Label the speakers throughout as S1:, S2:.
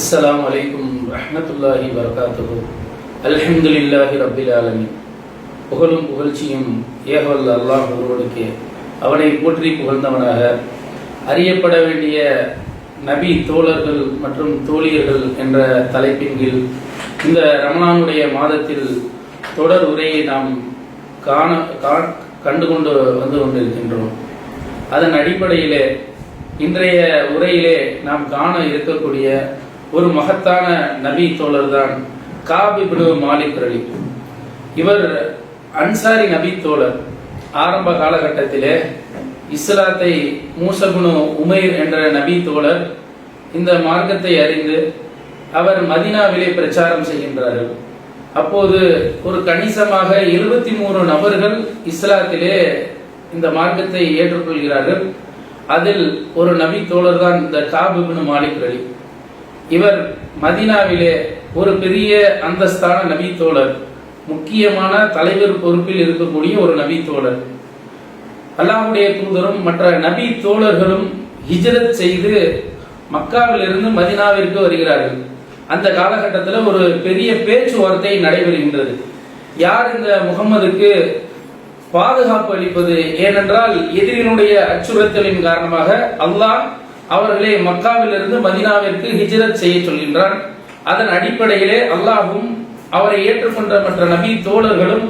S1: அஸ்ஸலாமு அலைக்கும் وبركاته. الحمد لله رب العالمين புகழும் புகழ்ச்சியும் ஏகவல்ல அல்லாஹ் ஒருவனுக்கு அவனை போற்றி புகழ்ந்தவனாக. அறியப்பட வேண்டிய நபி தோழர்கள் மற்றும் தோழியர்கள் என்ற தலைப்பின் கீழ் இந்த ரமணானுடைய மாதத்தில் தொடர் உரையை நாம் காண கா- கண்டு கொண்டு வந்து கொண்டிருக்கின்றோம். அதன் அடிப்படையிலே இன்றைய உரையிலே நாம் காண இருக்கக்கூடிய ஒரு மகத்தான நபி தோழர் தான் காபிபு மாலிக் ரலி இவர் அன்சாரி நபி தோழர். ஆரம்ப காலகட்டத்திலே இஸ்லாத்தை மூசகுனு உமைர் என்ற நபி தோழர் இந்த மார்க்கத்தை அறிந்து அவர் மதினாவிலே பிரச்சாரம் செய்கின்றார்கள். அப்போது ஒரு கணிசமாக இருபத்தி மூணு நபர்கள் இஸ்லாத்திலே இந்த மார்க்கத்தை ஏற்றுக்கொள்கிறார்கள். அதில் ஒரு நபி தோழர் தான் இந்த காபுபின் மாலிக் ரலி இவர் மதீனாவிலே ஒரு பெரிய அந்தஸ்தான நபித்தோழர் தோழர் முக்கியமான தலைவர் பொறுப்பில் இருக்கக்கூடிய ஒரு நபித்தோழர். தோழர் தூதரும் மற்ற நபி தோழர்களும் ஹிஜ்ரத் செய்து மக்காவிலிருந்து மதீனாவிற்கு வருகிறார்கள். அந்த காலகட்டத்தில் ஒரு பெரிய பேச்சுவார்த்தை நடைபெறுகின்றது. யார் இந்த முகம்மதுக்கு பாதுகாப்பு அளிப்பது? ஏனென்றால் எதிரினுடைய அச்சுறுத்தலின் காரணமாக அல்லாஹ் அவர்களை மக்காவிலிருந்து மதினாவிற்கு ஹிஜ்ரத் செய்ய சொல்கின்றான். அதன் அடிப்படையிலே அல்லாஹும் அவரை ஏற்றுக்கொண்ட மற்ற நபி தோழர்களும்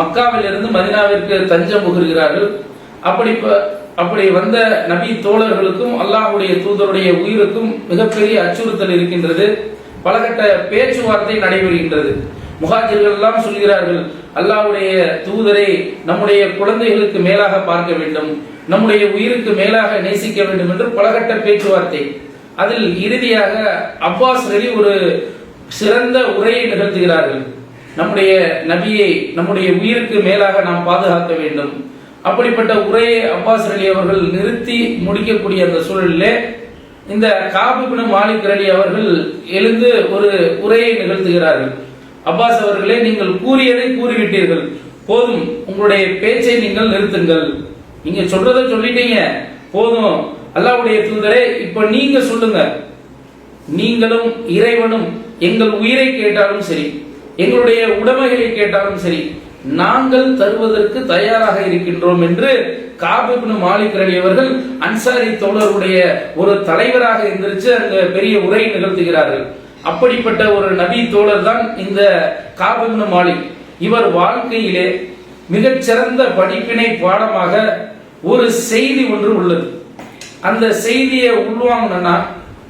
S1: மக்காவிலிருந்து மதினாவிற்கு தஞ்சம் புகுகிறார்கள். அப்படி அப்படி வந்த நபி தோழர்களுக்கும் அல்லாஹுடைய தூதருடைய உயிருக்கும் மிகப்பெரிய அச்சுறுத்தல் இருக்கின்றது. பலகட்ட பேச்சுவார்த்தை நடைபெறுகின்றது. முஹாஜிர்கள் எல்லாம் சொல்கிறார்கள் அல்லாஹுடைய தூதரை நம்முடைய குழந்தைகளுக்கு மேலாக பார்க்க வேண்டும். நம்முடைய உயிருக்கு மேலாக நேசிக்க வேண்டும் என்று பலகட்ட பேச்சுவார்த்தை. அதில் இறுதியாக அப்பாஸ் ரலி ஒரு சிறந்த உரையை நிகழ்த்துகிறார்கள். நம்முடைய நபியை நம்முடைய உயிருக்கு மேலாக நாம் பாதுகாக்க வேண்டும். அப்படிப்பட்ட உரையை அப்பாஸ் அலி அவர்கள் நிறுத்தி முடிக்கக்கூடிய அந்த சூழலிலே இந்த காபிபின் மாலிக் அலி அவர்கள் எழுந்து ஒரு உரையை நிகழ்த்துகிறார்கள். அப்பாஸ் அவர்களே நீங்கள் கூறியதை கூறிவிட்டீர்கள். போதும் உங்களுடைய பேச்சை நீங்கள் நிறுத்துங்கள். நீங்க சொல்றத சொல்லிட்டீங்க. போதும். அல்லாவுடைய தூதரே இப்ப நீங்க சொல்லுங்க. நீங்களும் இறைவனும் எங்கள் உயிரை கேட்டாலும் சரி எங்களுடைய உடைமைகளை கேட்டாலும் சரி நாங்கள் தருவதற்கு தயாராக இருக்கின்றோம் என்று காபிபின் மாலிக் அலி அவர்கள் அன்சாரி தோழருடைய ஒரு தலைவராக எந்திரிச்சு அந்த பெரிய உரை நிகழ்த்துகிறார்கள். அப்படிப்பட்ட ஒரு நபி தோழர் தான் இந்த காபிபின் மாலிக். இவர் வாழ்க்கையிலே மிகச்சிறந்த படிப்பினை பாடமாக ஒரு செய்தி ஒன்று உள்ளது. அந்த செய்தியை உள்வாங்கணும்னா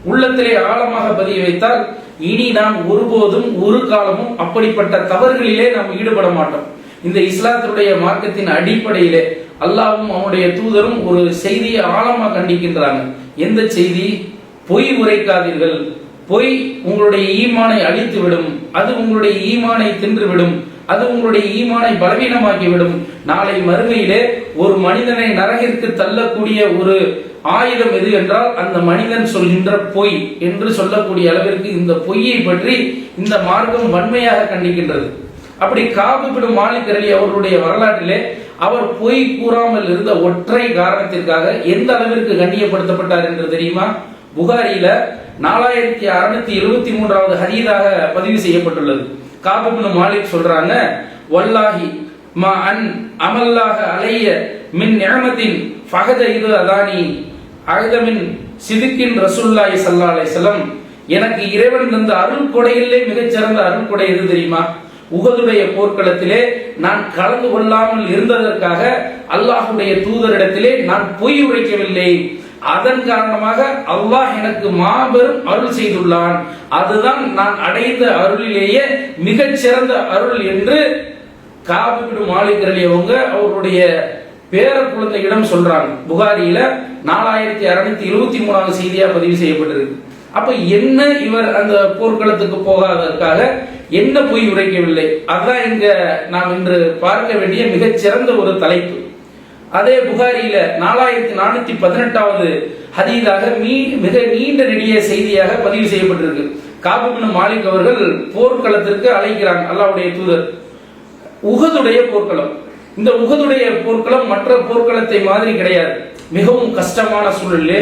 S1: உள்ளத்திலே ஆழமாக பதிய வைத்தால் இனி நாம் ஒருபோதும் ஒரு காலமும் அப்படிப்பட்ட தவறுகளிலே நாம் ஈடுபட மாட்டோம். இந்த இஸ்லாத்துடைய மார்க்கத்தின் அடிப்படையிலே அல்லாவும் அவனுடைய தூதரும் ஒரு செய்தியை ஆழமா கண்டிக்கின்றாங்க. எந்த செய்தி? பொய் உரைக்காதீர்கள். பொய் உங்களுடைய ஈமானை அழித்துவிடும். அது உங்களுடைய ஈமானை தின்றுவிடும். அது உங்களுடைய ஈமானை பலவீனமாக்கிவிடும். நாளை மறுமையிலே ஒரு மனிதனை நரகிற்கு தள்ளக்கூடிய ஒரு ஆயுதம் எது என்றால் அந்த மனிதன் சொல்கின்ற பொய் என்று சொல்லக்கூடிய அளவிற்கு இந்த பொய்யை பற்றி இந்த மார்க்கம் வன்மையாக கண்டிக்கின்றது. அப்படி காபிபிடும் மாலிக் அலி அவர்களுடைய வரலாற்றிலே அவர் பொய் கூறாமல் இருந்த ஒற்றை காரணத்திற்காக எந்த அளவிற்கு கண்ணியப்படுத்தப்பட்டார் என்று தெரியுமா? புகாரியில நாலாயிரத்தி அறுநூத்தி எழுபத்தி மூன்றாவது ஹதீதாக பதிவு செய்யப்பட்டுள்ளது. காபிபின் மாலிக் சொல்றாங்க வல்லாஹி மா அன் அமல்லாக அலைய மின் நியமத்தின் ஃபகத இது அதானி அழுதமின் சிதுக்கின் ரசுல்லாய் சல்லா செல்லம் எனக்கு இறைவன் தந்த அருள் கொடையிலே மிகச்சிறந்த அருள் கொடை எது தெரியுமா? உகதுடைய போர்க்களத்திலே நான் கலந்து கொள்ளாமல் இருந்ததற்காக அல்லாஹுடைய தூதரிடத்திலே நான் பொய் உரைக்கவில்லை. அதன் காரணமாக அல்லாஹ் எனக்கு மாபெரும் அருள் செய்துள்ளான். அதுதான் நான் அடைந்த அருளிலேயே மிகச்சிறந்த அருள் என்று காபிபின் மாலிக் அவங்க அவருடைய பேர குழந்தையிடம் சொல்றாங்க. புகாரியில நாலாயிரத்தி அறுநூத்தி இருபத்தி மூணாவது செய்தியா பதிவு செய்யப்பட்டிருக்கு. அப்ப என்ன இவர் அந்த போர்க்களத்துக்கு போகாததற்காக என்ன பொய் உரைக்கவில்லை? அதுதான் இங்க நாம் இன்று பார்க்க வேண்டிய மிகச்சிறந்த ஒரு தலைப்பு. அதே புகாரியில நாலாயிரத்தி நானூத்தி பதினெட்டாவது ஹதீதாக மீ மிக நீண்ட நெடிய செய்தியாக பதிவு செய்யப்பட்டிருக்கு. காபுபின் மாலிக் அவர்கள் போர்க்களத்திற்கு அழைக்கிறாங்க அல்லாவுடைய தூதர். உகதுடைய போர்க்களம். இந்த உகதுடைய போர்க்களம் மற்ற போர்க்களத்தை மாதிரி கிடையாது. மிகவும் கஷ்டமான சூழலில்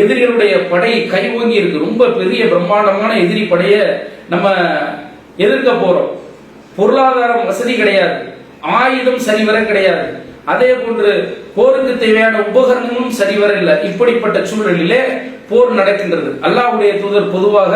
S1: எதிரிகளுடைய படை கை ஓங்கி இருக்கு. ரொம்ப பெரிய பிரம்மாண்டமான எதிரி படைய நம்ம எதிர்க்க போறோம். பொருளாதாரம் வசதி கிடையாது. ஆயுதம் சரிவர கிடையாது. அதே போன்று போருக்கு தேவையான உபகரணங்களும் சரிவர இல்லை இப்படிப்பட்ட சூழலிலே போர் நடக்கின்றது. அல்லாவுடைய தூதர் பொதுவாக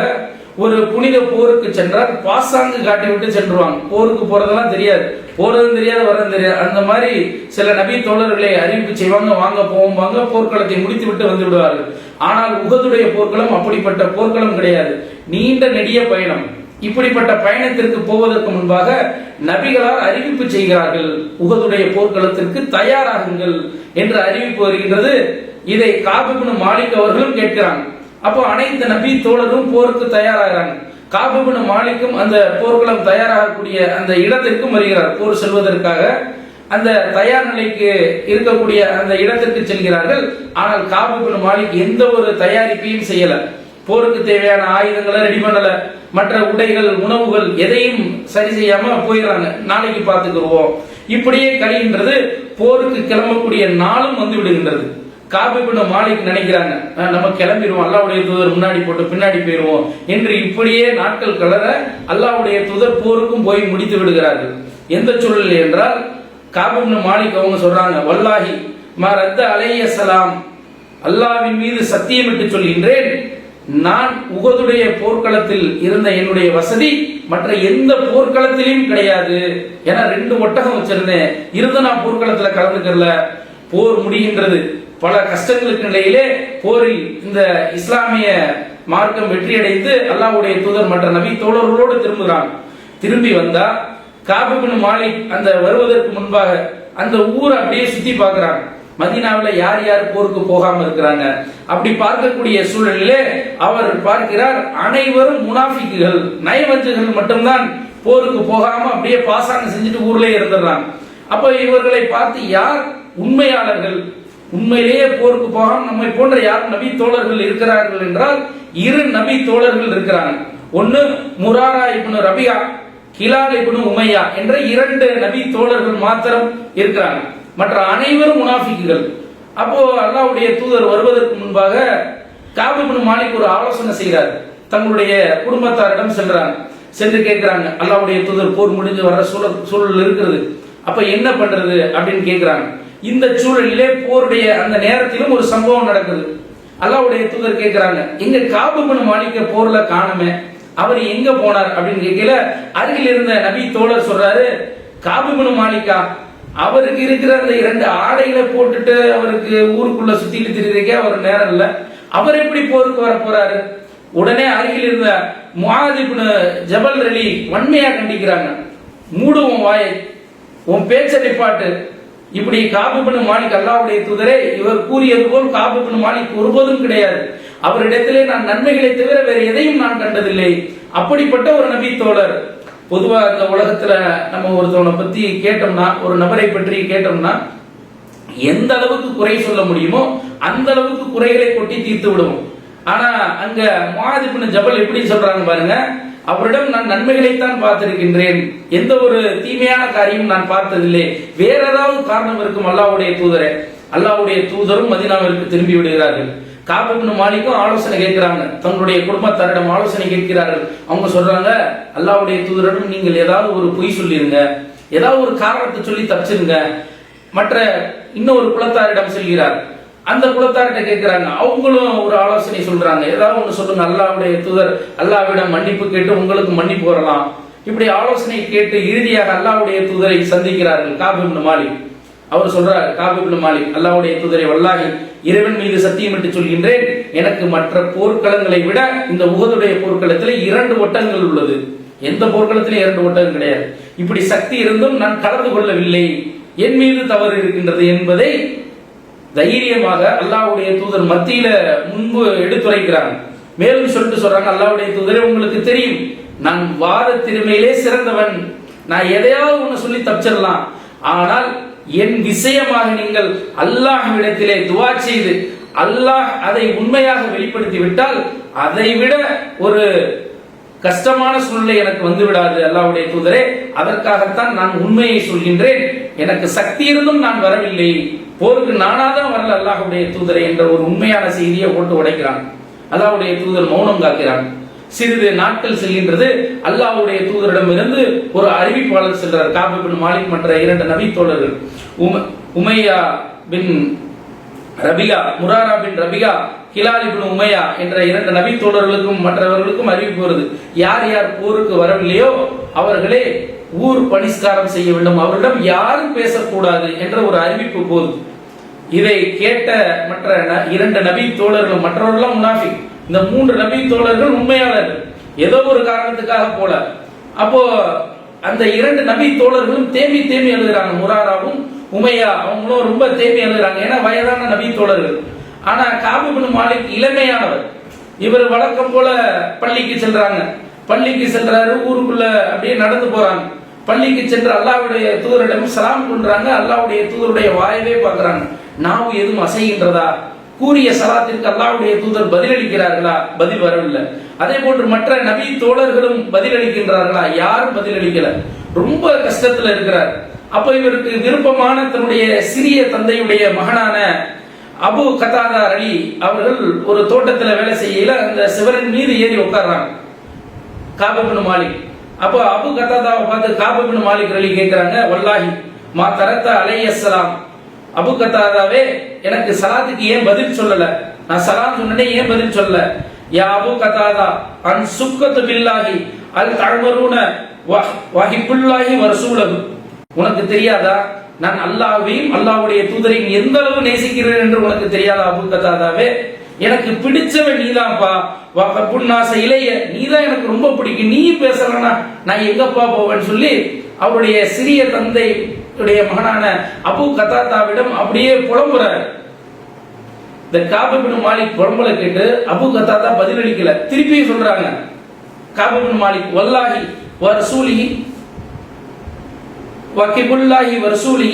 S1: ஒரு புனித போருக்கு சென்றால் பாசாங்கு காட்டி விட்டு சென்றுவாங்க. போருக்கு போறதெல்லாம் தெரியாது. போறதும் தெரியாது வரதும் தெரியாது. அந்த மாதிரி சில நபி தோழர்களை அறிவிப்பு செய்வாங்க வாங்க போவோம் வாங்க போர்க்களத்தை முடித்து விட்டு வந்து விடுவார்கள். ஆனால் உகதுடைய போர்க்களம் அப்படிப்பட்ட போர்க்களம் கிடையாது. நீண்ட நெடிய பயணம். இப்படிப்பட்ட பயணத்திற்கு போவதற்கு முன்பாக நபிகளால் அறிவிப்பு செய்கிறார்கள் உகதுடைய போர்க்களத்திற்கு தயாராகுங்கள் என்று அறிவிப்பு வருகின்றது. இதை காபுபின் மாலிக் அவர்களும் கேட்கிறாங்க. அப்போ அனைத்து நபி தோழரும் போருக்கு தயாராகிறாங்க. காபுபின் மாலிக்கும் அந்த போர்க்களம் தயாராகக்கூடிய அந்த இடத்திற்கும் வருகிறார் போர் செல்வதற்காக. அந்த தயார் நிலைக்கு இருக்கக்கூடிய அந்த இடத்திற்கு செல்கிறார்கள். ஆனால் காபுபின் மாலிக் எந்த ஒரு தயாரிப்பையும் செய்யலை. போருக்கு தேவையான ஆயுதங்களை ரெடி பண்ணல. மற்ற உடைகள் உணவுகள் எதையும் சரி செய்யாம போயிடுறாங்க. நாளைக்கு பார்த்துக்கிடுவோம் இப்படியே கழிகின்றது போருக்கு கிளம்பக்கூடிய நாளும் வந்து விடுகின்றது. காபி பண்ண மாலிக் நினைக்கிறாங்க நம்ம கிளம்பிடுவோம் அல்லாவுடைய தூதர் முன்னாடி போட்டு பின்னாடி போயிடுவோம் என்று இப்படியே நாட்கள் கலர அல்லாவுடைய தூதர் போருக்கும் போய் முடித்து விடுகிறார்கள். எந்த சூழல் என்றால் காபிபின் மாலிக் அவங்க சொல்றாங்க வல்லாஹி மா ரத்த அலைய சலாம் அல்லாவின் மீது சத்தியமிட்டு சொல்கின்றேன். நான் உகதுடைய போர்க்களத்தில் இருந்த என்னுடைய வசதி மற்ற எந்த போர்க்களத்திலையும் கிடையாது. ஏன்னா ரெண்டு ஒட்டகம் வச்சிருந்தேன். இருந்த நான் போர்க்களத்துல கலந்துக்கல போர் முடிகின்றது. பல கஷ்டங்களுக்கு நிலையிலே போரில் இந்த இஸ்லாமிய மார்க்கம் வெற்றியடைந்து அல்லாவுடைய தூதர் மற்ற நபி தோழர்களோடு திரும்புகிறான். திரும்பி வந்தா காபுபின் மாலிக் அந்த வருவதற்கு முன்பாக அந்த ஊரை அப்படியே சுத்தி பார்க்கிறான். மதீனாவில் யார் யார் போருக்கு போகாம இருக்கிறாங்க? அப்படி பார்க்கக்கூடிய சூழலிலே அவர் பார்க்கிறார் அனைவரும் முனாஃபிக்குகள் நயவஞ்சகர்கள் மட்டும்தான் போருக்கு போகாம அப்படியே பாசாங்க செஞ்சுட்டு ஊர்லயே இருந்துடுறாங்க. அப்ப இவர்களை பார்த்து யார் உண்மையாளர்கள்? உண்மையிலேயே போருக்கு போகாம நம்மை போன்ற யார் நபி தோழர்கள் இருக்கிறார்கள் என்றால் இரு நபி தோழர்கள் இருக்கிறாங்க. ஒன்னு முராரா இப்னு ரபியா கிலால் இப்னு உமையா என்ற இரண்டு நபி தோழர்கள் மாத்திரம் இருக்கிறாங்க. மற்ற அனைவரும் முனாஃபிக்குகள். அப்போ அல்லாவுடைய தூதர் வருவதற்கு முன்பாக காபிபின் மாலிக் ஒரு ஆலோசனை செய்கிறார். தங்களுடைய குடும்பத்தாரிடம் செல்றாங்க. சென்று கேட்கிறாங்க. அல்லாவுடைய தூதர் போர் முடிஞ்சு வர சூழல் சூழல் இருக்கிறது. அப்ப என்ன பண்றது அப்படின்னு கேட்கிறாங்க. இந்த சூழலிலே போருடைய அந்த நேரத்திலும் ஒரு சம்பவம் நடக்குது. அல்லாவுடைய தூதர் கேட்கிறாங்க எங்க காபிபின் மாலிக்க போர்ல காணுமே? அவர் எங்க போனார்? அப்படின்னு கேட்கல அருகில் இருந்த நபி தோழர் சொல்றாரு காபிபின் மாலிகா அவருக்கு இருக்கிற அந்த இரண்டு ஆடைகளை போட்டுட்டு அவருக்கு ஊருக்குள்ள சுத்திட்டு திரிகிறதுக்கே அவர் நேரம் இல்ல. அவர் எப்படி போருக்கு வர போறாரு? உடனே அருகில் இருந்த முஹாதிப்னு ஜபல் ரலி வன்மையா கண்டிக்கிறாங்க. மூடுவோம் வாயை உன் பேச்ச நிப்பாட்டு. இப்படி காபிபின் மாலிக் அல்லாவுடைய தூதரே இவர் கூறியது போல் காபிபின் மாலிக் ஒருபோதும் கிடையாது. அவரிடத்திலே நான் நன்மைகளை தவிர வேறு எதையும் நான் கண்டதில்லை. அப்படிப்பட்ட ஒரு நபி தோழர். பொதுவாக இந்த உலகத்தில் நம்ம ஒருத்தவனை பற்றி கேட்டோம்னா ஒரு நபரை பற்றி கேட்டோம்னா எந்த அளவுக்கு குறை சொல்ல முடியுமோ அந்த அளவுக்கு குறைகளை கொட்டி தீர்த்து விடுவோம். ஆனா அங்க மாதிப்பின் ஜபல் எப்படி சொல்றாங்க பாருங்க. அவரிடம் நான் நன்மைகளைத்தான் பார்த்திருக்கின்றேன். எந்த ஒரு தீமையான காரியம் நான் பார்த்ததில்லை. வேற ஏதாவது காரணம் இருக்கும் அல்லாவுடைய தூதரே. அல்லாவுடைய தூதரும் மதினாவிற்கு திரும்பி விடுகிறார்கள். காபிபின் மாலிக்கும் ஆலோசனை கேட்கிறாங்க. தங்களுடைய குடும்பத்தாரிடம் ஆலோசனை கேட்கிறார்கள். அவங்க சொல்றாங்க அல்லாவுடைய தூதரிடம் நீங்கள் ஏதாவது ஒரு பொய் சொல்லிருங்க. ஏதாவது ஒரு காரணத்தை சொல்லி தப்பிச்சிருங்க. மற்ற இன்னொரு குலத்தாரிடம் செல்கிறார். அந்த குலத்தார்கிட்ட கேட்கிறாங்க அவங்களும் ஒரு ஆலோசனை சொல்றாங்க. ஏதாவது ஒன்று சொல்லுங்க. அல்லாவுடைய தூதர் அல்லாவிடம் மன்னிப்பு கேட்டு உங்களுக்கு மன்னிப்பு வரலாம் இப்படி ஆலோசனை கேட்டு இறுதியாக அல்லாவுடைய தூதரை சந்திக்கிறார்கள் காபிபின் மாலிக். அவர் சொல்றார் காபிபுல் மாலிக் அல்லாவுடைய தூதரை வல்லாகி இறைவன் மீது சத்தியமிட்டு சொல்கின்றேன். எனக்கு மற்ற போர்க்களங்களை விட இந்த உகதுடைய போர்க்களத்தில் இரண்டு ஒட்டங்கள் உள்ளது. எந்த போர்க்களத்திலும் இரண்டு ஒட்டகம் கிடையாது. இப்படி சக்தி இருந்தும் நான் கலந்து கொள்ளவில்லை. என் மீது தவறு இருக்கின்றது என்பதை தைரியமாக அல்லாஹ்வுடைய தூதர் மத்தியில முன்பு எடுத்துரைக்கிறாங்க மேலும் சொல்லிட்டு சொல்றாங்க அல்லாவுடைய தூதரே உங்களுக்கு தெரியும். நான் வாத திறமையிலே சிறந்தவன். நான் எதையாவது ஒன்று சொல்லி தப்பிச்சிடலாம். ஆனால் என் விஷயமாக நீங்கள் அல்லாஹ்விடத்திலே துவா செய்து அல்லாஹ் அதை உண்மையாக வெளிப்படுத்தி விட்டால் அதை விட ஒரு கஷ்டமான சூழ்நிலை எனக்கு வந்து விடாது அல்லாவுடைய தூதரே. அதற்காகத்தான் நான் உண்மையை சொல்கின்றேன். எனக்கு சக்தி இருந்தும் நான் வரவில்லை. போருக்கு நானாதான் வரல அல்லாஹுடைய தூதரே என்ற ஒரு உண்மையான செய்தியை போட்டு உடைக்கிறான். அல்லாவுடைய தூதர் மௌனம் காக்கிறான். சிறிது நாட்கள் செல்கின்றது. அல்லாவுடைய தூதரிடமிருந்து ஒரு அறிவிப்பாளர் செல்றார் காபி பின் மாலிக் மற்ற இரண்டு நபி தோழர்கள். உம- உமையா பின் ரபிகா முராரா பின் ரபிகா ஹிலால் பின் உமையா என்ற இரண்டு நபி தோழர்களுக்கும் மற்றவர்களுக்கும் அறிவிப்பு வருது. யார் யார் போருக்கு வரவில்லையோ அவர்களே ஊர் பணிஸ்காரம் செய்ய வேண்டும். அவரிடம் யாரும் பேசக்கூடாது என்ற ஒரு அறிவிப்பு போகுது. இதை கேட்ட மற்ற ந- இரண்டு நபி தோழர்கள் மற்றவர்கள்லாம் முனாஃபிக். இந்த மூன்று நபி தோழர்கள் உண்மையாளர்கள் ஏதோ ஒரு காரணத்துக்காக போல. அப்போ அந்த இரண்டு நபி தோழர்களும் தேம்பி தேம்பி எழுதுறாங்க. முராராவும் உமையா அவங்களும் ரொம்ப தேம்பி எழுதுறாங்க. ஏன்னா வயதான நபி தோழர்கள். ஆனா காபிபின் மாலிக் இளமையானவர். இவர் வழக்கம் போல பள்ளிக்கு செல்றாங்க. பள்ளிக்கு செல்றாரு ஊருக்குள்ள அப்படியே நடந்து போறாங்க. பள்ளிக்கு சென்று அல்லாவுடைய தூதரிடம் சலாம் பண்றாங்க அல்லாவுடைய தூதருடைய வாயவே பார்க்கறாங்க. நாவு எதுவும் அசைகின்றதா? கூறிய சலாத்திற்கு அல்லாவுடைய தூதர் பதிலளிக்கிறார்களா? பதில் வரவில்லை. அதே போன்று மற்ற நபி தோழர்களும் பதிலளிக்கின்றார்களா? யாரும் பதிலளிக்கல. ரொம்ப கஷ்டத்துல இருக்கிறார். அப்ப இவருக்கு விருப்பமான தன்னுடைய சிறிய தந்தையுடைய மகனான அபு கதாதா அலி அவர்கள் ஒரு தோட்டத்துல வேலை செய்யல அந்த சிவரன் மீது ஏறி உட்கார்றாங்க. காபபின் மாலிக். அப்போ அபு கத்தாதாவை பார்த்து காபபின் மாலிக் அலி கேட்கிறாங்க வல்லாஹி மா தரத்த அலையஸ்ஸலாம் அபு கத்தாதாவே எனக்கு சலாத்துக்கு ஏன் பதில் சொல்லல? நான் சலாம் சொன்னே ஏன் பதில் சொல்லல? யா அபு கத்தாதா அன் சுக்கத்து பில்லாஹி அல் தழ்வருன வஹிப்புல்லாஹி வரசூலகு உனக்கு தெரியாதா? நான் அல்லாவையும் அல்லாவுடைய தூதரையும் எந்த அளவு நேசிக்கிறேன் என்று உனக்கு தெரியாதா அபு கத்தாதாவே? எனக்கு பிடிச்சவன் நீதான்ப்பா. புண்ணாச இளைய நீதான் எனக்கு ரொம்ப பிடிக்கும். நீ பேசலன்னா நான் எங்கப்பா போவேன்னு சொல்லி அவருடைய சிறிய தந்தை உடைய மகனான அபு கத்தாத்தாவிடம் அப்படியே புலம்புறாரு. இந்த காபிபின் மாலிக் புலம்பல கேட்டு அபு கத்தாத்தா பதிலளிக்கல. திருப்பி சொல்றாங்க. காபிபின் மாலிக் வல்லாஹி வரசூலி வகிபுல்லாஹி வரசூலி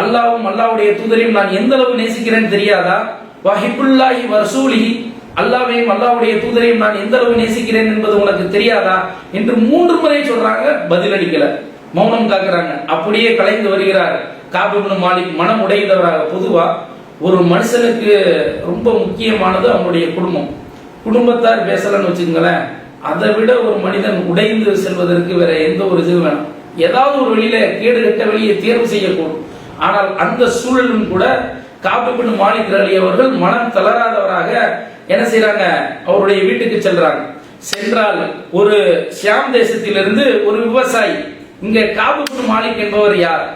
S1: அல்லாவும் அல்லாவுடைய தூதரையும் நான் எந்த அளவு நேசிக்கிறேன்னு தெரியாதா? வஹிபுல்லாஹி வரசூலி அல்லாவையும் அல்லாவுடைய தூதரையும் நான் எந்த அளவு நேசிக்கிறேன் என்பது உனக்கு தெரியாதா? என்று மூன்று முறை சொல்றாங்க பதிலளிக்கல. மௌனம் காக்குறாங்க. அப்படியே கலைந்து வருகிறார். காபிபின் மாலிக் மனம் உடைந்தவராக பொதுவா ஒரு மனுஷனுக்கு ரொம்ப முக்கியமானது அவனுடைய குடும்பம். குடும்பத்தார் பேசலன்னு வச்சுக்கோங்களேன் அதை விட ஒரு மனிதன் உடைந்து செல்வதற்கு வேற எந்த ஒரு இது வேணும். ஏதாவது ஒரு வழியில கேடு கட்ட வழியை தேர்வு செய்யக்கூடும். ஆனால் அந்த சூழலும் கூட காப்பிப்பின் மாலிக் அலி அவர்கள் மனம் தளராதவராக என்ன செய்யறாங்க அவருடைய வீட்டுக்கு செல்றாங்க. சென்றால் ஒரு ஷியாம் தேசத்திலிருந்து ஒரு விவசாயி இங்க காபூர் மாலிக் என்பவர் யார்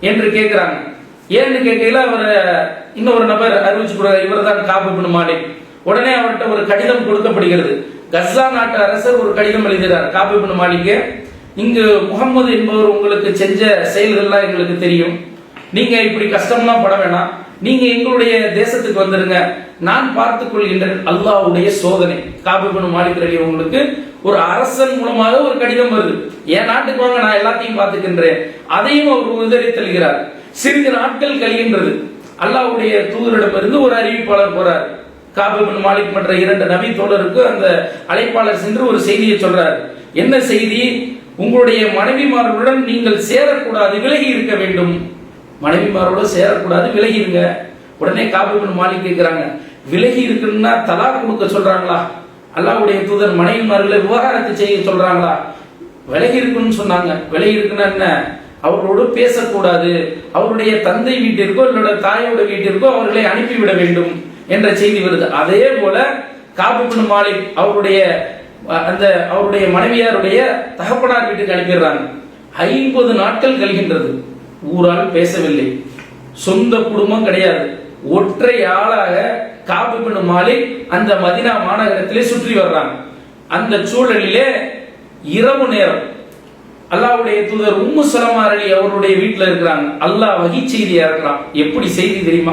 S1: என்று கேட்கிறாங்க. ஏன்னு கேட்கையில அவர் இன்னொரு நபர் அறிவிச்சு இவர் தான் காபூர் மாலிக். உடனே அவர்கிட்ட ஒரு கடிதம் கொடுக்கப்படுகிறது. கஸ்ஸா நாட்டு அரசர் ஒரு கடிதம் எழுதுகிறார் காபூர் மாலிக்கு. இங்கு முகமது என்பவர் உங்களுக்கு செஞ்ச செயல்கள்லாம் எங்களுக்கு தெரியும். நீங்க இப்படி கஷ்டம்லாம் பட வேணாம். நீங்க எங்களுடைய தேசத்துக்கு வந்துருங்க. நான் பார்த்துக் கொள்கின்றேன் அல்லாவுடைய சோதனை. காபிபனு மாலிக் உங்களுக்கு ஒரு அரசன் மூலமாக ஒரு கடிதம் வருது. என் நாட்டுக்கு வாங்க நான் எல்லாத்தையும் பார்த்துக்கின்றேன். அதையும் அவர் உதறி தருகிறார் சிறிது நாட்கள் கழிகின்றது. அல்லாவுடைய தூதரிடமிருந்து ஒரு அறிவிப்பாளர் போறார். காபிபன் மாலிக் மற்ற இரண்டு நபி தோழருக்கு அந்த அழைப்பாளர் சென்று ஒரு செய்தியை சொல்றார். என்ன செய்தி? உங்களுடைய மனைவிமார்களுடன் நீங்கள் சேரக்கூடாது விலகி இருக்க வேண்டும். மனைவிமாரோட சேரக்கூடாது விலகி இருங்க. உடனே காபிபன் மாலிக் கேட்கிறாங்க. விலகி இருக்குன்னா தலா கொடுக்க சொல்றாங்களா? அல்லாவுடைய தூதர் மனைவிமார்களை விவகாரத்தை செய்ய சொல்றாங்களா? விலகி இருக்குன்னு சொன்னாங்க. விலகி இருக்குன்னா என்ன? அவர்களோடு பேசக்கூடாது. அவருடைய தந்தை வீட்டிற்கோ இல்லோட தாயோட வீட்டிற்கோ அவர்களை அனுப்பிவிட வேண்டும் என்ற செய்தி வருது. அதே போல காபிபின் மாலிக் அவருடைய அந்த அவருடைய மனைவியாருடைய தகப்பனார் வீட்டுக்கு அனுப்பிடுறாங்க. ஐம்பது நாட்கள் கழிகின்றது. ஊரால் பேசவில்லை. சொந்த குடும்பம் கிடையாது. ஒற்றை ஆளாக காபிபின் மாலிக் அந்த மதினா மாநகரத்திலே சுற்றி வர்றாங்க. அந்த சூழலிலே இரவு நேரம். அல்லாஹ்வுடைய தூதர் உம்மு சலமாரலி அவருடைய வீட்டில் இருக்கிறாங்க. அல்லாஹ் வகி செய்தி இறக்குறான் எப்படி செய்தி தெரியுமா?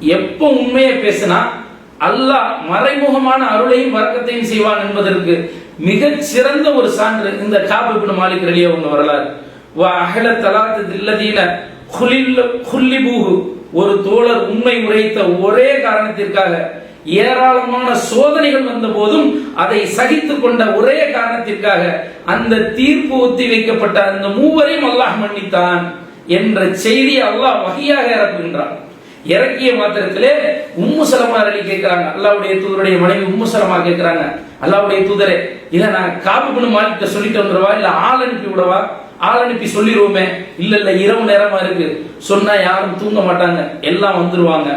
S1: எப்ப உண்மையை பேசினா அல்லாஹ் மறைமுகமான அருளையும் வர்க்கத்தையும் செய்வான் என்பதற்கு மிகச் சிறந்த ஒரு சான்று இந்த காபிபின் மாலிக் அலி ஒன்று வரலாறு. வா அகல தலாத்து தில்லதீன குலில்ல குல்லிபூஹு. ஒரு தோழர் உண்மை உரைத்த ஒரே காரணத்திற்காக ஏராளமான சோதனைகள் வந்த போதும் அதை சகித்துக் கொண்ட ஒரே காரணத்திற்காக அந்த தீர்ப்பு ஒத்தி வைக்கப்பட்ட அந்த மூவரையும் அல்லாஹ் மன்னித்தான் என்ற செய்தி அல்லாஹ் வகையாக இறக்குகின்றான் இறக்கிய மாத்திரத்திலே உம்மு சலமா அலி கேட்கிறாங்க. அல்லாவுடைய தூதருடைய மனைவி உம்மு சலமா கேட்கிறாங்க. அல்லாவுடைய தூதரே இதை நான் காபு பண்ணு மாலிக்க சொல்லிட்டு வந்துடுவா இல்ல ஆள் அனுப்பி விடவா? ஆள் அனுப்பி சொல்லிடுவோமே இல்ல இல்ல இரவு நேரமா இருக்கு. சொன்னா யாரும் தூங்க மாட்டாங்க. எல்லாம் வந்துருவாங்க.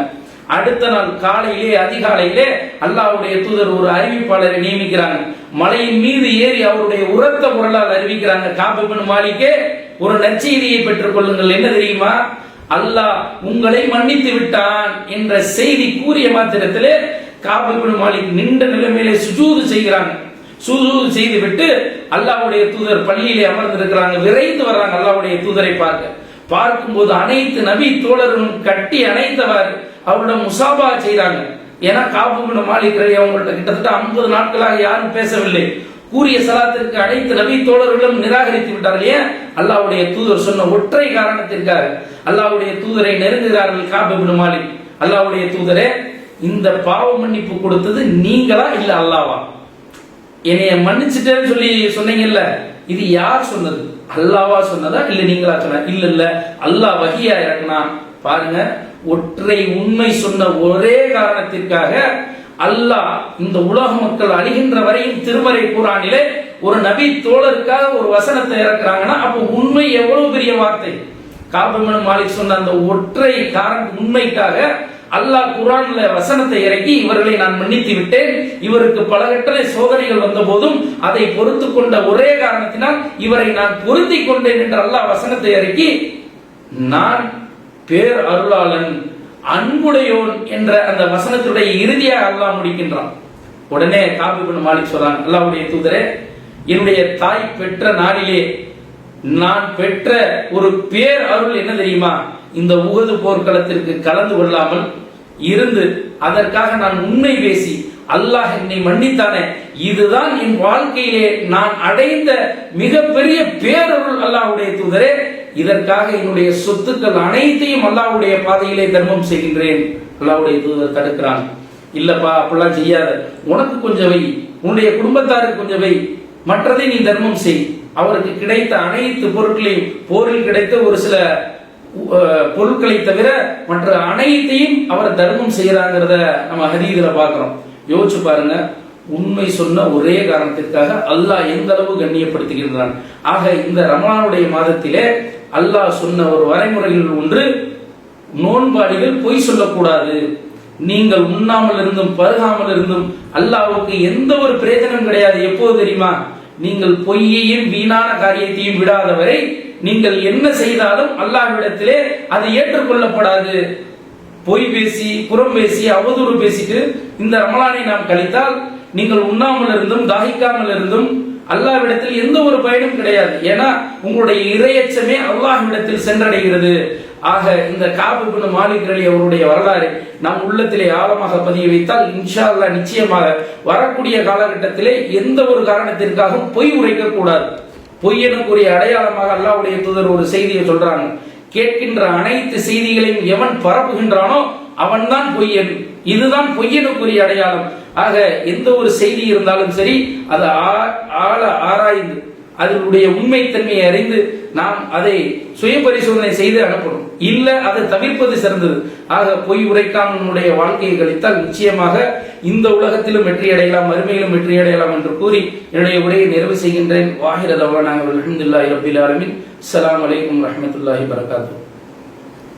S1: அடுத்த நாள் காலையிலே அதிகாலையிலே அல்லாவுடைய தூதர் ஒரு அறிவிப்பாளரை நியமிக்கிறாங்க. மலையின் மீது ஏறி அவருடைய உரத்த குரலால் அறிவிக்கிறாங்க. காபு பண்ணு மாலிக்கே ஒரு நற்செய்தியை பெற்றுக் கொள்ளுங்கள். என்ன தெரியுமா? அல்லாஹ் உங்களை மன்னித்து விட்டான் என்ற செய்தி கூறிய மாத்திரத்திலே காபிபின் மாலிக் நின்ற நிலைமையிலே சுஜூது செய்கிறாங்க. சுஜூது செய்து விட்டு அல்லாவுடைய தூதர் பள்ளியிலே அமர்ந்திருக்கிறாங்க. விரைந்து வர்றாங்க அல்லாவுடைய தூதரை பார்க்க. பார்க்கும்போது அனைத்து நபி தோழரும் கட்டி அணைத்தவர் அவரிடம் முசாபா செய்தாங்க. ஏன்னா காபு மாலிக் அவங்கள்ட்ட கிட்டத்தட்ட ஐம்பது நாட்களாக யாரும் பேசவில்லை. கூறிய சலாத்திற்கு அனைத்து நபி தோழர்களும் நிராகரித்து விட்டார்கள். ஏன்? தூதர் சொன்ன ஒற்றை காரணத்திற்காக. அல்லாவுடைய தூதரை நெருங்குகிறார்கள் காபிபின் மாலிக். அல்லாஹ்வுடைய தூதரே இந்த பாவ மன்னிப்பு கொடுத்தது நீங்களா இல்ல அல்லாவா? என்னைய மன்னிச்சுட்டேன்னு சொல்லி சொன்னீங்கல்ல இது யார் சொன்னது? அல்லாவா சொன்னதா இல்ல நீங்களா சொன்ன? இல்ல இல்ல. அல்லாஹ் வகியா இறக்குனா பாருங்க ஒற்றை உண்மை சொன்ன ஒரே காரணத்திற்காக அல்லாஹ் இந்த உலக மக்கள் அழிகின்ற வரையும் திருமறை குரானிலே ஒரு நபி தோழருக்காக ஒரு வசனத்தை இறக்குறாங்கன்னா அப்போ உண்மை எவ்வளவு பெரிய வார்த்தை? காபமன் மாலிக் சொன்ன அந்த ஒற்றை காரண உண்மைக்காக அல்லாஹ் குரான்ல வசனத்தை இறக்கி இவர்களை நான் மன்னித்து விட்டேன். இவருக்கு பல கட்டளை சோதனைகள் வந்த போதும் அதை பொறுத்து கொண்ட ஒரே காரணத்தினால் இவரை நான் பொருத்தி கொண்டேன் என்று அல்லாஹ் வசனத்தை இறக்கி நான் பேர் அருளாளன் அன்புடையோன் என்ற அந்த வசனத்துடைய இறுதியாக அல்லாஹ் முடிக்கின்றான். உடனே காபி பண்ண மாலிக் சொல்றான் அல்லாவுடைய தூதரே என்னுடைய தாய் பெற்ற நாளிலே நான் பெற்ற ஒரு பேர் அருள் என்ன தெரியுமா? இந்த உகது போர்க்களத்திற்கு கலந்து கொள்ளாமல் இருந்து அதற்காக நான் உண்மை பேசி அல்லாஹ் என்னை மன்னித்தானே. இதுதான் என் வாழ்க்கையிலே நான் அடைந்த மிகப்பெரிய பேரருள் அல்லாஹுடைய தூதரே இதற்காக என்னுடைய சொத்துக்கள் அனைத்தையும் அல்லாவுடைய பாதையிலே தர்மம் செய்கின்றேன். அல்லாவுடைய தூதர் தடுக்கிறான். இல்லப்பா அப்படிலாம் செய்யாத. உனக்கு கொஞ்சம் வை. உன்னுடைய குடும்பத்தாருக்கு கொஞ்சம் வை. மற்றதை நீ தர்மம் செய். அவருக்கு கிடைத்த அனைத்து பொருட்களையும் போரில் கிடைத்த ஒரு சில பொருட்களை தவிர மற்ற அனைத்தையும் அவர் தர்மம் செய்யறாங்கிறத நம்ம ஹதீதுல பார்க்கிறோம். யோசிச்சு பாருங்க. உண்மை சொன்ன ஒரே காரணத்திற்காக அல்லாஹ் எந்த அளவு கண்ணியப்படுத்துகின்றான். ஆக இந்த ரமணானுடைய மாதத்திலே அல்லாஹ் சொன்ன ஒரு வரைமுறைகள் ஒன்று நோன்பாடிகள் பொய் சொல்லக்கூடாது. நீங்கள் உண்ணாமல் இருந்தும் பருகாமல் இருந்தும் அல்லாவுக்கு எந்த ஒரு பிரயோஜனம் கிடையாது. எப்போது தெரியுமா? நீங்கள் பொய்யையும் வீணான காரியத்தையும் விடாதவரை நீங்கள் என்ன செய்தாலும் அல்லாஹ்விடத்திலே அது ஏற்றுக்கொள்ளப்படாது. பொய் பேசி புறம் பேசி அவதூறு பேசிட்டு இந்த ரமலானை நாம் கழித்தால் நீங்கள் உண்ணாமல் இருந்தும் தாகிக்காமல் இருந்தும் அல்லாஹ்விடத்தில் எந்த ஒரு பயனும் கிடையாது. ஏன்னா உங்களுடைய இரையச்சமே அல்லாஹ்விடத்தில் சென்றடைகிறது. ஆக இந்த காபு மாலிக் அலி அவருடைய வரலாறு நம் உள்ளத்திலே ஆழமாக பதிய வைத்தால் இன்ஷா அல்லாஹ் நிச்சயமாக வரக்கூடிய காலகட்டத்திலே எந்த ஒரு காரணத்திற்காகவும் பொய் உரைக்க கூடாது. பொய் எனக்குரிய அடையாளமாக அல்லாவுடைய தூதர் ஒரு செய்தியை சொல்றாங்க. கேட்கின்ற அனைத்து செய்திகளையும் எவன் பரப்புகின்றானோ அவன்தான் பொய்யன் இதுதான் பொய்யனுக்குரிய அடையாளம். ஆக எந்த ஒரு செய்தி இருந்தாலும் சரி அதை ஆ- ஆழ ஆராய்ந்து அதனுடைய உண்மைத்தன்மையை அறிந்து நாம் அதை சுய பரிசோதனை செய்து அனுப்பணும். இல்ல அதை தவிர்ப்பது சிறந்தது. ஆக பொய் உரைக்காமல் வாழ்க்கையை கழித்தால் நிச்சயமாக இந்த உலகத்திலும் வெற்றி அடையலாம் அருமையிலும் வெற்றி அடையலாம் என்று கூறி என்னுடைய உரையை நிறைவு செய்கின்றேன். வாஹிர நாங்கள் அல்ஹம்துலில்லாஹி ரப்பில் ஆலமீன். அஸ்ஸலாமு அலைக்கும் வரஹ்மத்துல்லாஹி வரகாத்துஹு